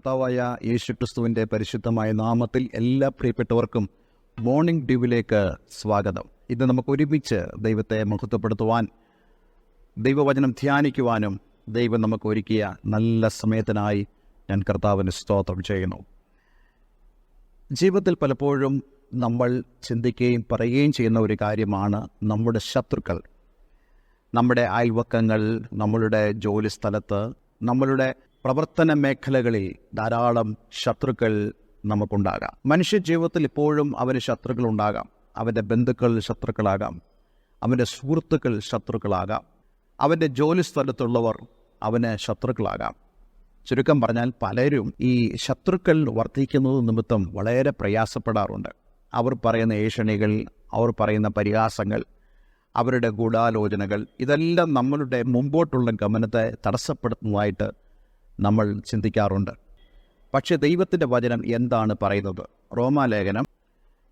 കർത്താവായ യേശുക്രിസ്തുവിന്റെ പരിശുദ്ധമായ നാമത്തിൽ എല്ലാ പ്രിയപ്പെട്ടവർക്കും മോർണിംഗ് ഡ്യൂവിലേക്ക് സ്വാഗതം. ഇന്ന് നമുക്ക് ഒരുമിച്ച് ദൈവത്തെ മഹത്വപ്പെടുത്തുവാൻ ദൈവവചനം ധ്യാനിക്കുവാനും ദൈവം നമുക്ക് ഒരുക്കിയ നല്ല സമയത്തിനായി ഞാൻ കർത്താവിന് സ്തോത്രം ചെയ്യുന്നു. ജീവിതത്തിൽ പലപ്പോഴും നമ്മൾ ചിന്തിക്കുകയും പറയുകയും ചെയ്യുന്ന ഒരു കാര്യമാണ് നമ്മുടെ ശത്രുക്കൾ. നമ്മുടെ അയൽവക്കങ്ങൾ നമ്മളുടെ ജോലി സ്ഥലത്ത് നമ്മളുടെ പ്രവർത്തന മേഖലകളിൽ ധാരാളം ശത്രുക്കൾ നമുക്കുണ്ടാകാം. മനുഷ്യ ജീവിതത്തിൽ ഇപ്പോഴും അവന് ശത്രുക്കൾ ഉണ്ടാകാം അവന്റെ ബന്ധുക്കൾ ശത്രുക്കളാകാം. അവന്റെ സുഹൃത്തുക്കൾ ശത്രുക്കളാകാം. അവന്റെ ജോലി സ്ഥലത്തുള്ളവർ അവന് ശത്രുക്കളാകാം. ചുരുക്കം പറഞ്ഞാൽ പലരും ഈ ശത്രുക്കൾ വർദ്ധിക്കുന്നത് നിമിത്തം വളരെ പ്രയാസപ്പെടാറുണ്ട്. അവർ പറയുന്ന ഏഷണികൾ അവർ പറയുന്ന പരിഹാസങ്ങൾ അവരുടെ ഗൂഢാലോചനകൾ ഇതെല്ലാം നമ്മളുടെ മുമ്പോട്ടുള്ള ഗമനത്തെ തടസ്സപ്പെടുത്തുന്നതായിട്ട് നമ്മൾ ചിന്തിക്കാറുണ്ട്. പക്ഷേ ദൈവത്തിന്റെ വചനം എന്താണ് പറയുന്നത്? റോമാലേഖനം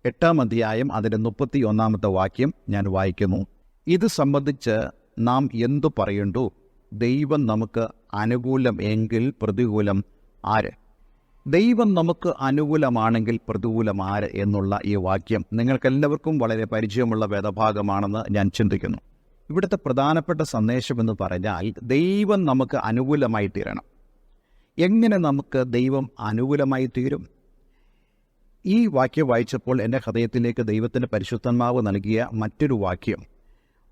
എട്ടാം അധ്യായം അതിന്റെ മുപ്പത്തി ഒന്നാമത്തെ വാക്യം ഞാൻ വായിക്കുന്നു. ഇത് സംബന്ധിച്ച് നാം എന്തു പറയണ്ടു? ദൈവം നമുക്ക് അനുകൂലം എങ്കിൽ പ്രതികൂലം ആര്? ദൈവം നമുക്ക് അനുകൂലമാണെങ്കിൽ പ്രതികൂലം ആര് എന്നുള്ള ഈ വാക്യം നിങ്ങൾക്കെല്ലാവർക്കും വളരെ പരിചയമുള്ള വേദഭാഗമാണെന്ന് ഞാൻ ചിന്തിക്കുന്നു. ഇവിടുത്തെ പ്രധാനപ്പെട്ട സന്ദേശം എന്ന് പറഞ്ഞാൽ ദൈവം നമുക്ക് അനുകൂലമായി തീരണം എങ്ങനെ നമുക്ക് ദൈവം അനുകൂലമായി തീരും? ഈ വാക്യം വായിച്ചപ്പോൾ എന്റെ ഹൃദയത്തിലേക്ക് ദൈവത്തിന്റെ പരിശുദ്ധന്മാവ് നൽകിയ മറ്റൊരു വാക്യം.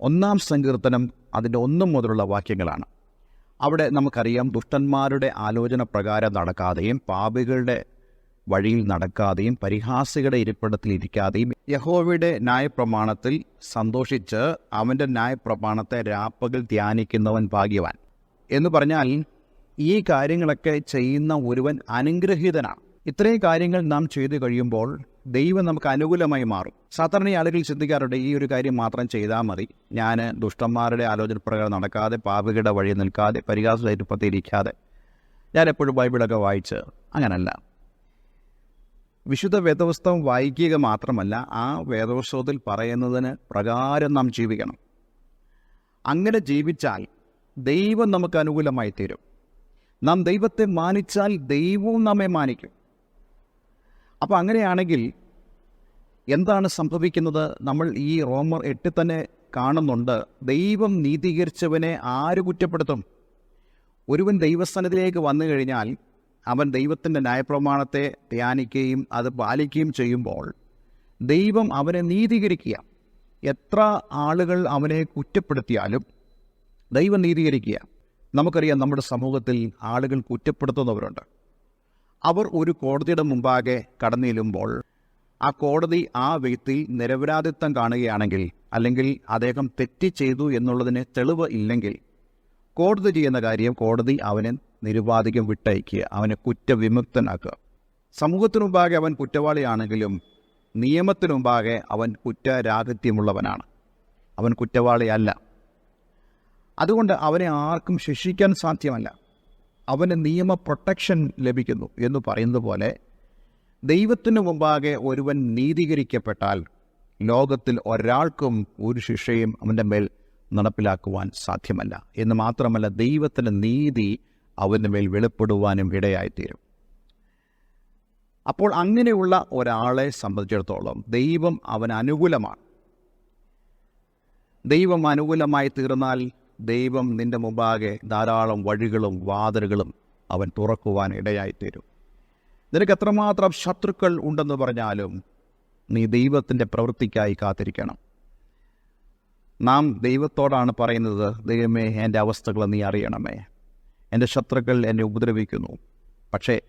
ഒന്നാം സങ്കീർത്തനം അതിന്റെ ഒന്നും മുതലുള്ള വാക്യങ്ങളാണ്. അവിടെ നമുക്കറിയാം ദുഷ്ടന്മാരുടെ ആലോചന പ്രകാരം നടക്കാതെയും പാപികളുടെ വഴിയിൽ നടക്കാതെയും പരിഹാസികളുടെ ഇരിപ്പിടത്തിൽ ഇരിക്കാതെയും യഹോവയുടെ ന്യായപ്രമാണത്തിൽ സന്തോഷിച്ച് അവന്റെ ന്യായപ്രമാണത്തെ രാപ്പകൽ ധ്യാനിക്കുന്നവൻ ഭാഗ്യവാൻ. എന്ന് പറഞ്ഞാൽ ഈ കാര്യങ്ങളൊക്കെ ചെയ്യുന്ന ഒരുവൻ അനുഗ്രഹീതനാണ്. ഇത്രയും കാര്യങ്ങൾ നാം ചെയ്തു കഴിയുമ്പോൾ ദൈവം നമുക്ക് അനുകൂലമായി മാറും. സാധാരണ ആളുകൾ ചിന്തിക്കാറുണ്ട് ഈ ഒരു കാര്യം മാത്രം ചെയ്താൽ മതി. ഞാൻ ദുഷ്ടന്മാരുടെ ആലോചന പ്രകാരം നടക്കാതെ പാപികളുടെ വഴി നിൽക്കാതെ പരിഹാസത്തിരിക്കാതെ ഞാൻ എപ്പോഴും ബൈബിളൊക്കെ വായിച്ച് അങ്ങനല്ല. വിശുദ്ധ വേദപുസ്തകം വായിക്കുക മാത്രമല്ല ആ വേദപുസ്തകത്തിൽ പറയുന്നതിന് പ്രകാരം നാം ജീവിക്കണം. അങ്ങനെ ജീവിച്ചാൽ ദൈവം നമുക്ക് അനുകൂലമായി തീരും. നാം ദൈവത്തെ മാനിച്ചാൽ ദൈവവും നമ്മെ മാനിക്കും. അപ്പോൾ അങ്ങനെയാണെങ്കിൽ എന്താണ് സംഭവിക്കുന്നത്? നമ്മൾ ഈ റോമർ എട്ടിൽ തന്നെ കാണുന്നുണ്ട്. ദൈവം നീതീകരിച്ചവനെ ആര് കുറ്റപ്പെടുത്തും? ഒരുവൻ ദൈവസ്ഥാനത്തിലേക്ക് വന്നു കഴിഞ്ഞാൽ അവൻ ദൈവത്തിന്റെ ന്യായപ്രമാണത്തെ ധ്യാനിക്കുകയും അത് പാലിക്കുകയും ചെയ്യുമ്പോൾ ദൈവം അവനെ നീതീകരിക്കുക. എത്ര ആളുകൾ അവനെ കുറ്റപ്പെടുത്തിയാലും ദൈവം നീതീകരിക്കുക. നമുക്കറിയാം നമ്മുടെ സമൂഹത്തിൽ ആളുകൾ കുറ്റപ്പെടുത്തുന്നവരുണ്ട്. അവർ ഒരു കോടതിയുടെ മുമ്പാകെ കടന്നിലുമ്പോൾ ആ കോടതി ആ വ്യക്തി നിരപരാധിത്വം കാണുകയാണെങ്കിൽ അല്ലെങ്കിൽ അദ്ദേഹം തെറ്റ് ചെയ്തു എന്നുള്ളതിന് തെളിവ് ഇല്ലെങ്കിൽ കോടതി ചെയ്യുന്ന കാര്യം കോടതി അവനെ നിരുപാധികം വിട്ടയക്കുക അവനെ കുറ്റവിമുക്തനാക്കുക. സമൂഹത്തിനു മുമ്പാകെ അവൻ കുറ്റവാളിയാണെങ്കിലും നിയമത്തിനു മുമ്പാകെ അവൻ കുറ്റരാഹിത്യമുള്ളവനാണ്. അവൻ കുറ്റവാളിയല്ല. അതുകൊണ്ട് അവനെ ആർക്കും ശിക്ഷിക്കാൻ സാധ്യമല്ല. അവന് നിയമ പ്രൊട്ടക്ഷൻ ലഭിക്കുന്നു എന്ന് പറയുന്നത് പോലെ ദൈവത്തിനു മുമ്പാകെ ഒരുവൻ നീതീകരിക്കപ്പെട്ടാൽ ലോകത്തിൽ ഒരാൾക്കും ഒരു ശിക്ഷയും അവന്റെ മേൽ നടപ്പിലാക്കുവാൻ സാധ്യമല്ല. എന്ന് മാത്രമല്ല ദൈവത്തിന്റെ നീതി അവന്റെ മേൽ വെളിപ്പെടുവാനും ഇടയായിത്തീരും. അപ്പോൾ അങ്ങനെയുള്ള ഒരാളെ സംബന്ധിച്ചിടത്തോളം ദൈവം അവൻ അനുകൂലമാണ്. ദൈവം അനുകൂലമായി തീർന്നാൽ ദൈവം നിന്റെ മുമ്പാകെ ധാരാളം വഴികളും വാതിലുകളും അവൻ തുറക്കുവാൻ ഇടയായിത്തീരും. നിനക്ക് എത്രമാത്രം ശത്രുക്കൾ ഉണ്ടെന്ന് പറഞ്ഞാലും നീ ദൈവത്തിന്റെ പ്രവൃത്തിക്കായി കാത്തിരിക്കണം. നാം ദൈവത്തോടാണ് പറയുന്നത് ദൈവമേ എന്റെ അവസ്ഥകൾ നീ അറിയണമേ. എന്റെ ശത്രുക്കൾ എന്നെ ഉപദ്രവിക്കുന്നു. പക്ഷേ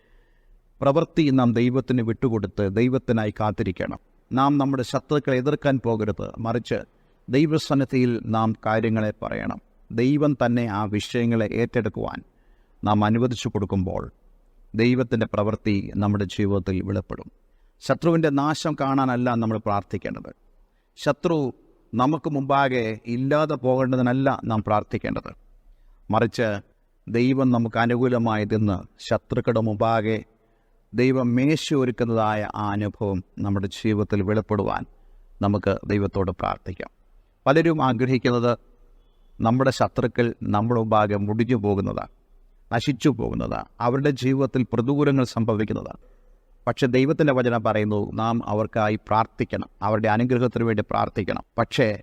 പ്രവൃത്തി നാം ദൈവത്തിന് വിട്ടുകൊടുത്ത് ദൈവത്തിനായി കാത്തിരിക്കണം. നാം നമ്മുടെ ശത്രുക്കളെ എതിർക്കാൻ പോകരുത്. മറിച്ച് ദൈവസന്നിധിയിൽ നാം കാര്യങ്ങളെ പറയണം. ദൈവം തന്നെ ആ വിഷയങ്ങളെ ഏറ്റെടുക്കുവാൻ നാം അനുവദിച്ചു കൊടുക്കുമ്പോൾ ദൈവത്തിന്റെ പ്രവൃത്തി നമ്മുടെ ജീവിതത്തിൽ വെളിപ്പെടും. ശത്രുവിന്റെ നാശം കാണാനല്ല നമ്മൾ പ്രാർത്ഥിക്കേണ്ടത്. ശത്രു നമുക്ക് മുമ്പാകെ ഇല്ലാതെ പോകേണ്ടതിനല്ല നാം പ്രാർത്ഥിക്കേണ്ടത്. മറിച്ച് ദൈവം നമുക്ക് അനുകൂലമായി തിന്ന് ശത്രുക്കളുടെ മുമ്പാകെ ദൈവം മേശ ഒരുക്കുന്നതായ ആ അനുഭവം നമ്മുടെ ജീവിതത്തിൽ വെളിപ്പെടുവാൻ നമുക്ക് ദൈവത്തോട് പ്രാർത്ഥിക്കാം. പലരും ആഗ്രഹിക്കുന്നത് നമ്മുടെ ശത്രുക്കൾ നമ്മുടെ മുമ്പാകെ മുടിഞ്ഞു പോകുന്നതാണ് നശിച്ചു പോകുന്നതാണ് അവരുടെ ജീവിതത്തിൽ പ്രതികൂലങ്ങൾ സംഭവിക്കുന്നതാണ്. പക്ഷേ ദൈവത്തിന്റെ വചനം പറയുന്നു നാം അവർക്കായി പ്രാർത്ഥിക്കണം അവരുടെ അനുഗ്രഹത്തിന് വേണ്ടി പ്രാർത്ഥിക്കണം. പക്ഷേ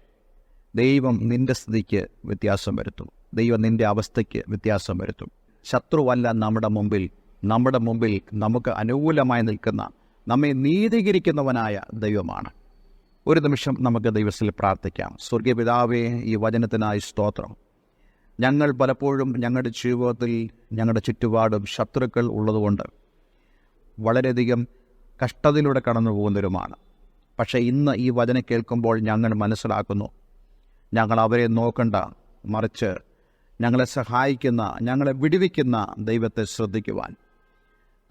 ദൈവം നിന്റെ സ്ഥിതിക്ക് വ്യത്യാസം വരുത്തും ദൈവം നിന്റെ അവസ്ഥയ്ക്ക് വ്യത്യാസം വരുത്തും. ശത്രുവല്ല നമ്മുടെ മുമ്പിൽ നമ്മുടെ മുമ്പിൽ നമുക്ക് അനുകൂലമായി നിൽക്കുന്ന നമ്മെ നീതീകരിക്കുന്നവനായ ദൈവമാണ്. ഒരു നിമിഷം നമുക്ക് ദൈവത്തിൽ പ്രാർത്ഥിക്കാം. സ്വർഗീയ പിതാവേ ഈ വചനത്തിനായി സ്തോത്രം. ഞങ്ങൾ പലപ്പോഴും ഞങ്ങളുടെ ജീവിതത്തിൽ ഞങ്ങളുടെ ചുറ്റുപാടും ശത്രുക്കൾ ഉള്ളതുകൊണ്ട് വളരെയധികം കഷ്ടതയിലൂടെ കടന്നു പോകുന്നവരുമാണ്. പക്ഷേ ഇന്ന് ഈ വചനം കേൾക്കുമ്പോൾ ഞങ്ങൾ മനസ്സിലാക്കുന്നു. ഞങ്ങൾ അവരെ നോക്കണ്ട മറിച്ച് ഞങ്ങളെ സഹായിക്കുന്ന ഞങ്ങളെ വിടുവിക്കുന്ന ദൈവത്തെ ശ്രദ്ധിക്കുവാൻ.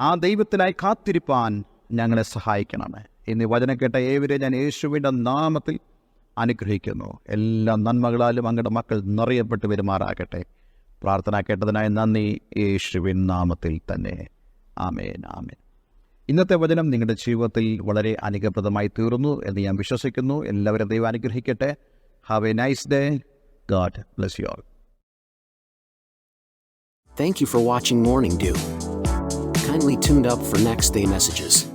ആ ദൈവത്തിനായി കാത്തിരിപ്പാൻ ഞങ്ങളെ സഹായിക്കണമേ. ഇന്ന് വചന കേട്ട ഏവരെ ഞാൻ യേശുവിന്റെ നാമത്തിൽ അനുഗ്രഹിക്കുന്നു. എല്ലാ നന്മകളാലും അങ്ങയുടെ മക്കൾ നിറയപ്പെട്ട് പെരുമാറാകട്ടെ പ്രാർത്ഥന കേട്ടതിനായി നന്ദി. യേശുവിൻ നാമത്തിൽ തന്നെ. ആമേൻ ആമേൻ. ഇന്നത്തെ വചനം നിങ്ങളുടെ ജീവിതത്തിൽ വളരെ അനുഗ്രഹപ്രദമായി തീർന്നു എന്ന് ഞാൻ വിശ്വസിക്കുന്നു. എല്ലാവരും ദൈവം അനുഗ്രഹിക്കട്ടെ. Have a nice day god bless you all Thank you for watching Morning Dew. Kindly tuned up for next day.